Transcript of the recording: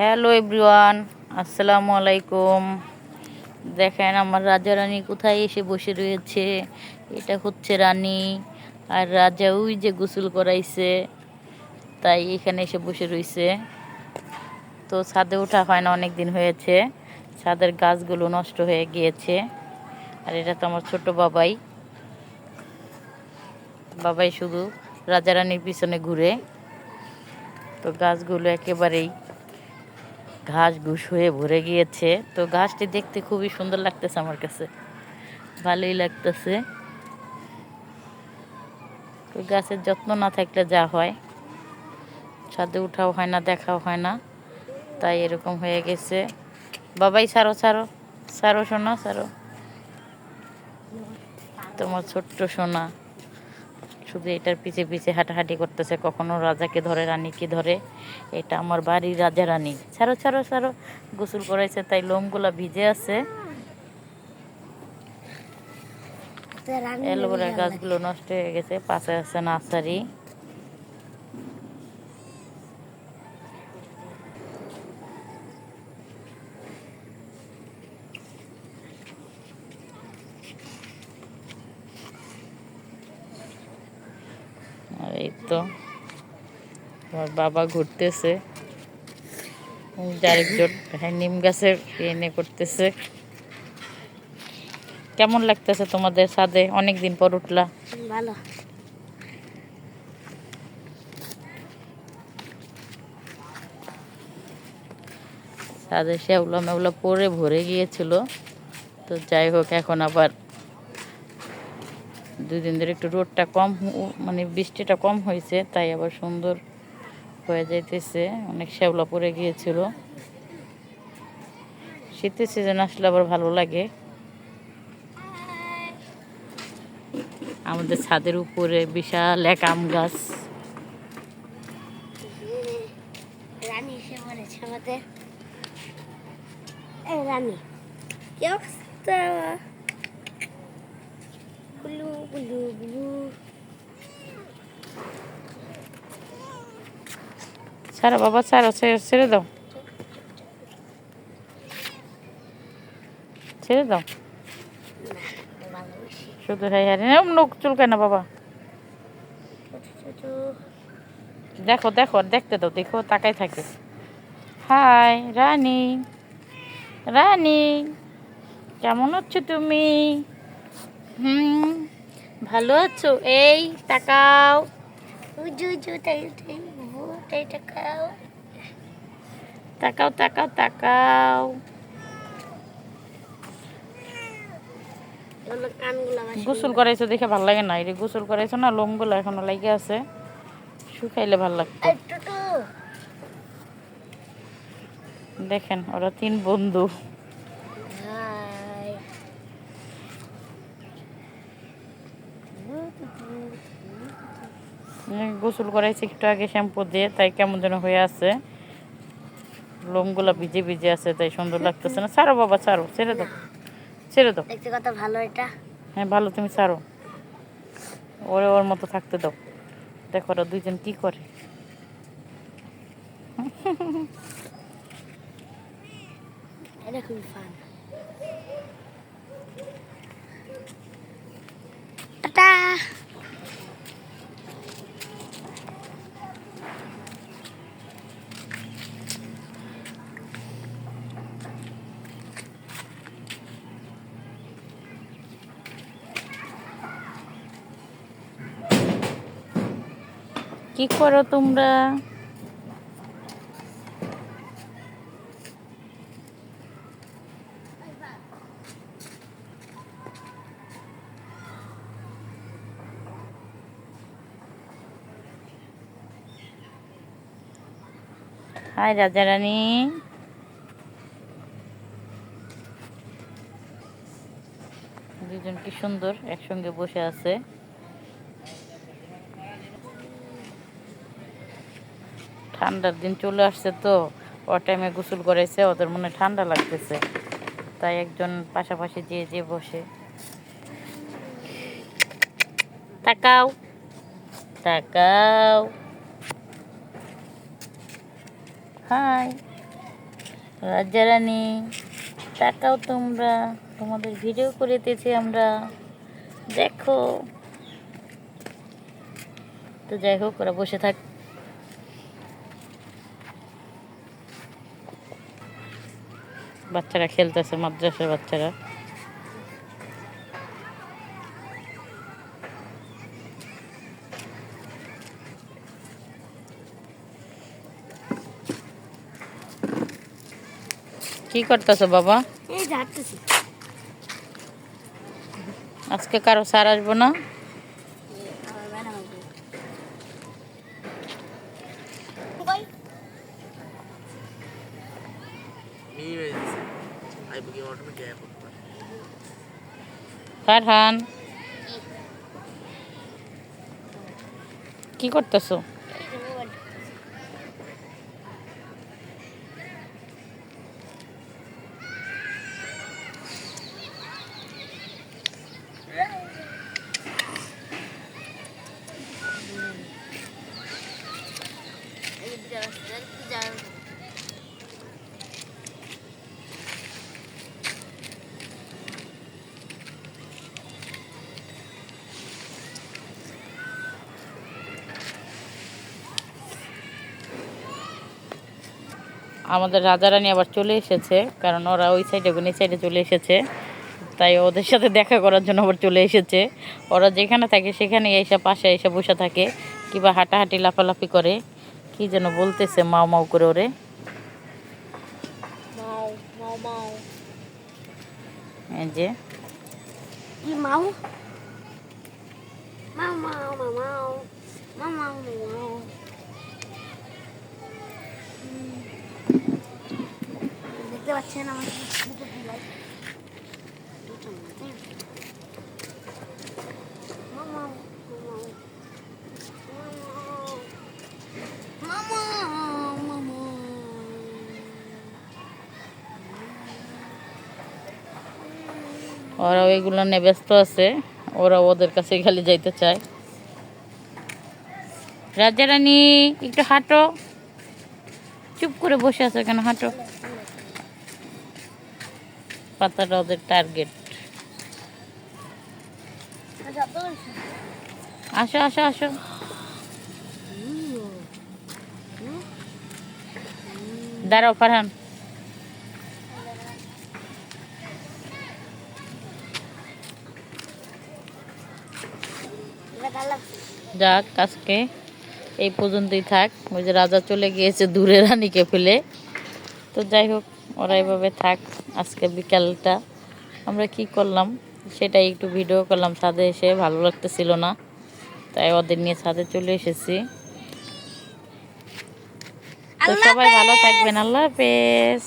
Hello everyone, আসসালামু আলাইকুম। দেখেন আমার রাজা রানী কোথায় এসে বসে রয়েছে? এটা হচ্ছে রানী আর রাজা ওই যে গোসল করাইছে, তাই এখানে এসে বসে রয়েছে তো ছাদে ওঠা হয় না অনেক দিন হয়েছে। ছাদের গাছগুলো নষ্ট হয়ে গিয়েছে। আর এটা তো আমার ছোট বাবাই। বাবাই শুধু রাজা রানীর পিছনে ঘুরে। তো গাছগুলো একেবারেই ঘাস ঘুষ হয়ে ভরে গিয়েছে। তো গাছটি দেখতে খুবই সুন্দর লাগতেছে আমার কাছে। ভালোই লাগতেছে। তো গাছের যত্ন না থাকলে যা হয়। ছাদে উঠাও হয় না, দেখাও হয় না। তাই এরকম হয়ে গেছে। বাবাই সারো সারো সারো সোনা সারো তোমার ছোট্ট সোনা। শুধু এটার পিছে পিছে হাঁটাহাঁটি করতেছে কখনো রাজাকে ধরে রানীকে ধরে। এটা আমার বাড়ির রাজা রানী। ছাড়ো ছাড়ো ছাড়ো গোসল করাইছে তাই লোমগুলা ভিজে আছে। অ্যালোভেরা গাছগুলো নষ্ট হয়ে গেছে পাশে আছে নার্সারি। তো। আমার বাবা ঘুরতেছে। আরেকজন হ্যাঁ নিম গাছের এনে করতেছে। কেমন লাগতেছে তোমাদের ছাদে? অনেক দিন পর উঠলা। ভালো। ছাদে শ্যাওলা মেওলা পরে ভরে গিয়েছিল। তো যাই হোক এখন আবার দুই দিন ধরে একটু রোদটা কম মানে বৃষ্টিটা কম হয়েছে, তাই আবার সুন্দর হয়ে যাইতেছে, অনেক শ্যাওলা পড়ে গিয়েছিল। শীতের সিজন আসলে আবার ভালো লাগে। আমাদের ছাদের উপরে বিশাল এক আম গাছ। রানী রানী, কি ছাড়ো বাবা, ছাড়ো ছেড়ে ছেড়ে দাও। ছেড়ে দাও। শুধু হাই হারি না নোক চুলকায় না বাবা। দেখো দেখো, দেখতে দাও, দেখো তাকাই থাকে। হাই, রানী রানী, কেমন আছো তুমি? হুম? ভালো আছো? এই তাকাও। তাকাও। তাকাও তাকাও গোসল করাইছো দেখে ভালো লাগে না? এটা গোসল করাইছো না লোমগুলো এখনও লাগে আছে। শুকাইলে ভালো লাগতো। দেখেন ওরা তিন বন্ধু হাই উম, গোসল করাইছে একটু আগে শ্যাম্পু দিয়ে তাই কেমন যেন হয়ে আছে। লোমগুলা ভিজে ভিজে আছে তাই সুন্দর লাগতেছে না। ছাড়ো বাবা ছাড়ো ছেড়ে দাও ছেড়ে দাও। দেখতে কত ভালো এটা। হ্যাঁ ভালো তুমি ছাড়ো। ওরে ওর মতো থাকতে দাও। দেখো ওরা দুইজন কি করে। এটা খুবই ফান টাটা। কি করো তোমরা? হাই রাজা রানী। দুজন কি সুন্দর একসঙ্গে বসে আছে। ঠান্ডার দিন চলে আসছে তো, ও টাইমে গোসল করেছে ওদের মনে ঠান্ডা লাগতেছে। তাই একজন পাশাপাশি যেয়ে যেয়ে বসে। তাকাও তাকাও। হাই রাজারানী, তাকাও তোমরা। তোমাদের ভিডিও করিতেছি আমরা। দেখো। তো যাই হোক, ওরা বসে থাক। বাচ্চারা খেলতেছে মাদ্রাসার বাচ্চারা। কি করতেছো বাবা? এই যাচ্ছি আজকে কারও স্যার আসব না? Minimize. ফারহান কি করতেছো? আমাদের রাজারানী আবার চলে এসেছে কারণ ওরা ওই সাইডে এই সাইডে চলে এসেছে। তাই ওদের সাথে দেখা করার জন্য আবার চলে এসেছে। ওরা যেখানে থাকে সেখানে এসে পাশে এসে বসে থাকে কিংবা হাঁটাহাঁটি লাফালাফি করে কি যেন বলতেছে মাও মাও করে ওরে। যে। মাও মাও মাও মাও মাও মাও মাও মাও হুম। দেখতে পাচ্ছেন আমার ওরা ওইগুলো নিয়ে ব্যস্ত আছে। ওরা ওদের কাছে খালি যাইতে চায়। রাজারানী, একটু হাঁটো। চুপ করে বসে আছে কেন? হাঁটো। পাতাটা ওদের টার্গেট আসো আসো আসো। দাঁড়াও, ফারহান। যাক, আজকে এই পর্যন্তই থাক। ওই যে রাজা চলে গিয়েছে দূরে রানীকে ফেলে। তো যাই হোক ওরা এভাবে থাক আজকে বিকালটা। আমরা কি করলাম? সেটাই একটু ভিডিও করলাম। ছাদে এসে ভালো লাগতেছিল না। তাই ওদের নিয়ে ছাদে চলে এসেছি। তো সবাই ভালো থাকবেন। আল্লাহ হাফেজ।